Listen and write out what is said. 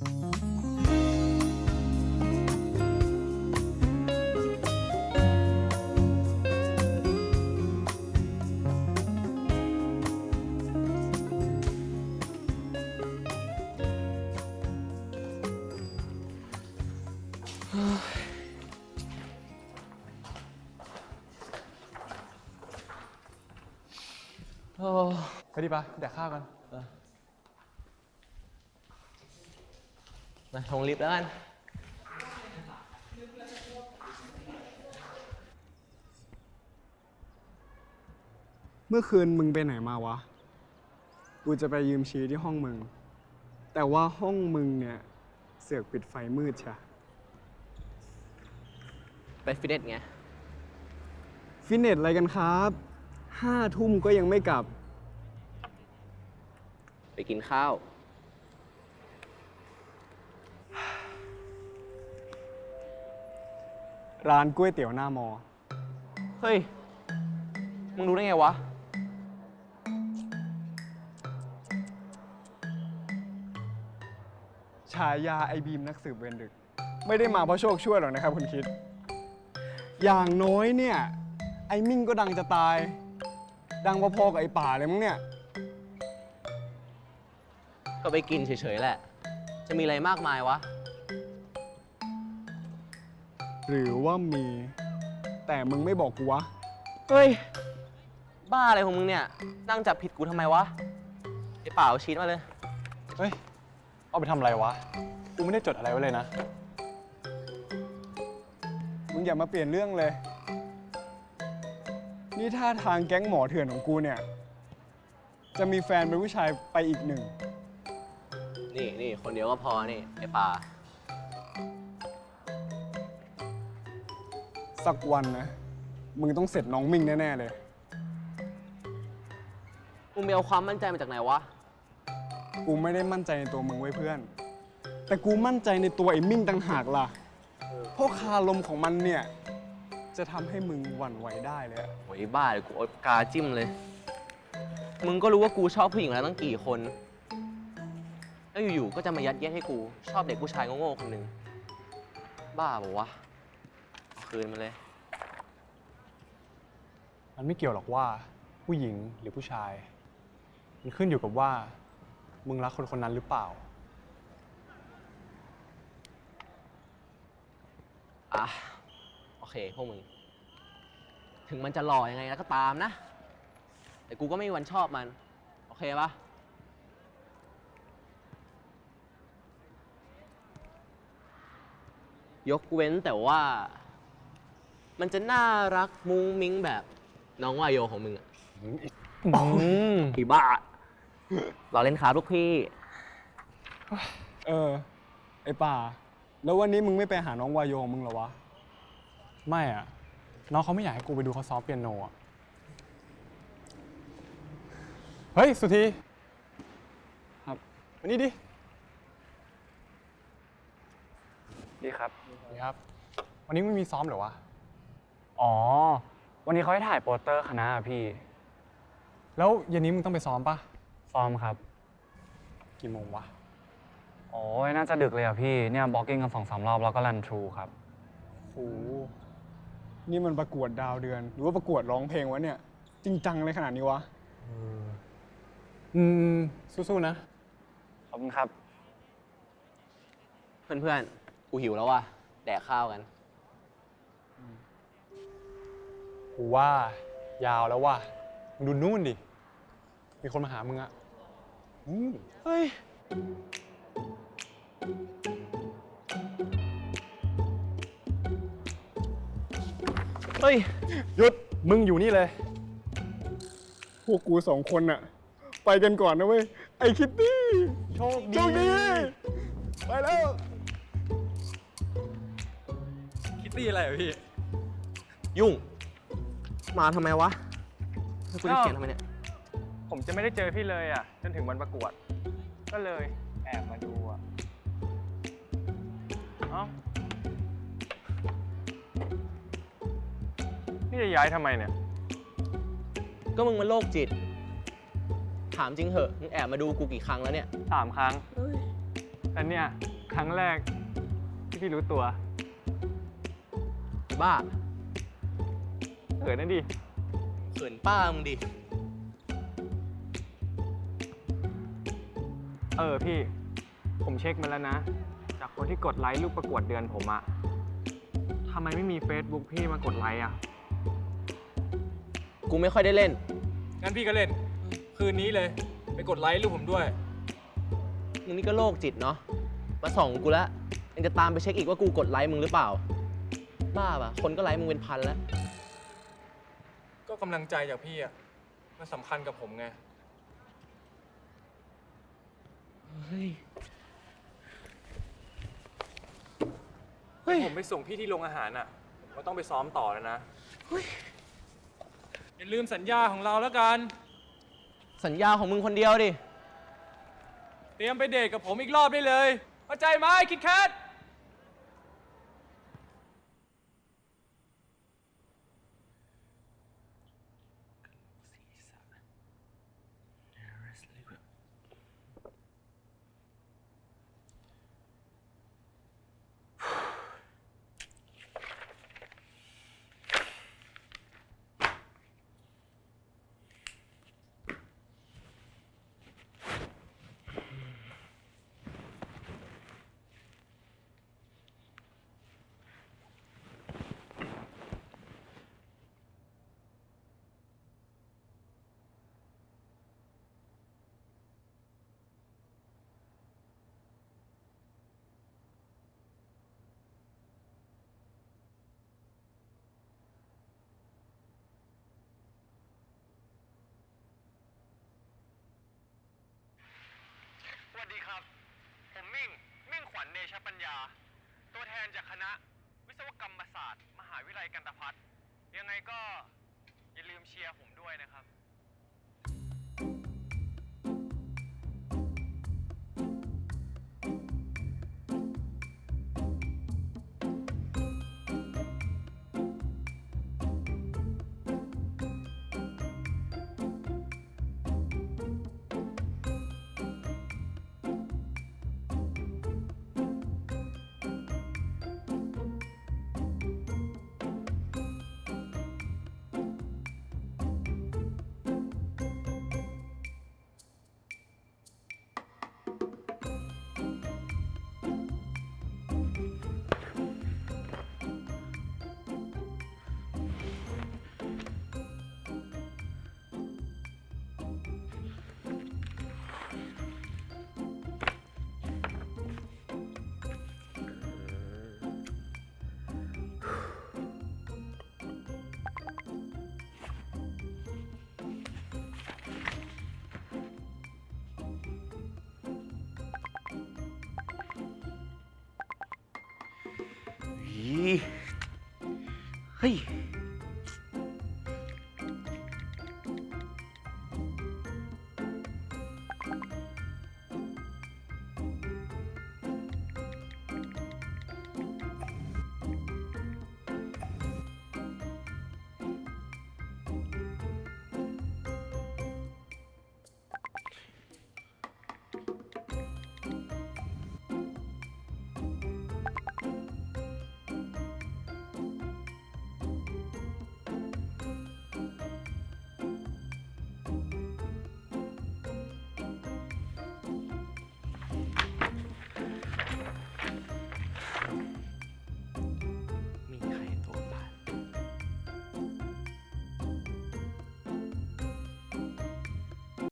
โอ้ไปดิปะแดกข้าวกัน มาลงลิฟต์แล้วกัน เมื่อคืนมึงไปไหนมาวะ กูจะไปยืมชีที่ห้องมึง แต่ว่าห้องมึงเนี่ย เสือกปิดไฟมืดใช่ไปฟิตเนสไง ฟิตเนสอะไรกันครับ ห้าทุ่มก็ยังไม่กลับ ไปกินข้าว ร้านก๋วยเตี๋ยวหน้ามอ เฮ้ย มึงรู้ได้ไงวะ ฉายาไอบีมนักสืบเวรดึก ไม่ได้มาเพราะโชคช่วยหรอกนะครับคุณคิด อย่างน้อยเนี่ย ไอมิ่งก็ดังจะตาย ดังพอๆกับไอป่าเลยมั้งเนี่ย ก็ไปกินเฉยๆแหละ จะมีอะไรมากมายวะ หรือว่ามี แต่มึงไม่บอกกูวะ เฮ้ย บ้าอะไรของมึงเนี่ย นั่งจับผิดกูทำไมวะ ไอ้เปล่าชีตมาเลย เฮ้ย เอาไปทำอะไรวะ กูไม่ได้จดอะไรไว้เลยนะ มึงอย่ามาเปลี่ยนเรื่องเลย นี่ท่าทางแก๊งหมอเถื่อนของกูเนี่ย จะมีแฟนเป็นผู้ชายไปอีกหนึ่ง นี่นี่คนเดียวก็พอนี่ไอ้ป่า สักวันนะ มึงต้องเสร็จน้องมิ่งแน่ ๆ เลย มึงไปเอาความมั่นใจมาจากไหนวะ กูไม่ได้มั่นใจในตัวมึงไว้เพื่อน แต่กูมั่นใจในตัวไอ้มิ่งต่างหากล่ะ เพราะคาลมของมันเนี่ย จะทำให้มึงหวั่นไหวได้เลยอะโอ้ยบ้าเดี๋ยวกูเอาปากกาจิ้มเลย มึงก็รู้ว่ากูชอบผู้หญิงแล้วตั้งกี่คน แล้วอยู่ๆ ก็จะมายัดเยียดให้กู ชอบเด็กผู้ชายโง่ๆคนหนึ่ง บ้าบอกวะเอา คืนมาเลย มันไม่เกี่ยวหรอกว่าผู้หญิงหรือผู้ชาย มันขึ้นอยู่กับว่า มึงรักคนคนนั้นหรือเปล่า อะ โอเค พวกมึง ถึงมันจะหล่อยังไงแล้วก็ตามนะ แต่กูก็ไม่มีวันชอบมัน โอเคปะยกเว้นแต่ว่า มันจะน่ารักมุ้งมิ้งแบบน้องวายโยของมึงอะอืมอีบ้า เราเล่นขาลูกพี่ เออ ไอ้ป่า แล้ววันนี้มึงไม่ไปหาน้องวายโยของมึงเหรอวะ ไม่อะน้องเขาไม่อยากให้กูไปดูเขาซ้อมเปียโนอะเฮ้ย สุธีครับมานี่ดิ ดีครับนี่ครับ วันนี้ไม่มีซ้อมเหรอวะ อ๋อ วันนี้เขาให้ถ่ายโปสเตอร์คณะอะพี่ แล้วเย็นนี้มึงต้องไปซ้อมปะซ้อมครับ กี่โมงวะ โอ้ยน่าจะดึกเลยอะพี่ เนี่ยบล็อกกิ้งกันสองสามรอบแล้วก็รันทรูครับ โห นี่มันประกวดดาวเดือน หรือว่าประกวดร้องเพลงวะเนี่ย จริงจังเลยขนาดนี้วะ อืม สู้ๆนะ ขอบคุณครับ เพื่อนๆ กูหิวแล้วว่ะ แดกข้าวกัน กูว่ายาวแล้วว่ะมึงดูนู่นดิ มีคนมาหามึงอะอืมเฮ้ย เฮ้ย หยุด มึงอยู่นี่เลย พวกกูสองคนน่ะ ไปกันก่อนนะเว้ย ไอ้คิตตี้ โชคดี โชคดี ไปแล้ว คิตตี้อะไรเหรอพี่ ยุ่ง มาทำไมวะให้กูจะเขียนทำไมเนี่ย ผมจะไม่ได้เจอพี่เลยอะจนถึงวันประกวด ก็เลยแอบมาดูอะเอ้า นี่จะย้ายทำไมเนี่ย ก็มึงมันโรคจิต ถามจริงเหอะมึงแอบมาดูกูกี่ครั้งแล้วเนี่ย สามครั้ง แต่แต่เนี่ย ครั้งแรกที่พี่รู้ตัว บ้า เขินนะดิ เขินป้ามึงดิ เออพี่ ผมเช็คมาแล้วนะ จากคนที่กดไลค์รูปประกวดเดือนผมอะทำไมไม่มี Facebook พี่มากดไลค์อะกูไม่ค่อยได้เล่น งั้นพี่ก็เล่น คืนนี้เลย ไปกดไลค์รูปผมด้วย มึงนี่ก็โรคจิตเนาะ มาส่องกูแล้วยังจะตามไปเช็คอีกว่ากูกดไลค์มึงหรือเปล่า บ้าปะคนก็ไลค์มึงเป็นพันแล้ว ก็กำลังใจจากพี่อะมันสำคัญกับผมไงเฮ้ย ผมไปส่งพี่ที่โรงอาหารอะผมก็ต้องไปซ้อมต่อแล้วนะอย่าลืมสัญญาของเราแล้วกัน สัญญาของมึงคนเดียวดิ เตรียมไปเดทกับผมอีกรอบได้เลยเข้าใจไหมคิดแคท สวัสดีครับ ผมมิ่ง มิ่งขวัญเดชปัญญา ตัวแท นจากคณะวิศวกรรมศาสตร์ มหาวิทยาลัยกันตพัฒน์ยังไงก็อย่าลืมเชียร์ผมด้วยนะครับ 嘿。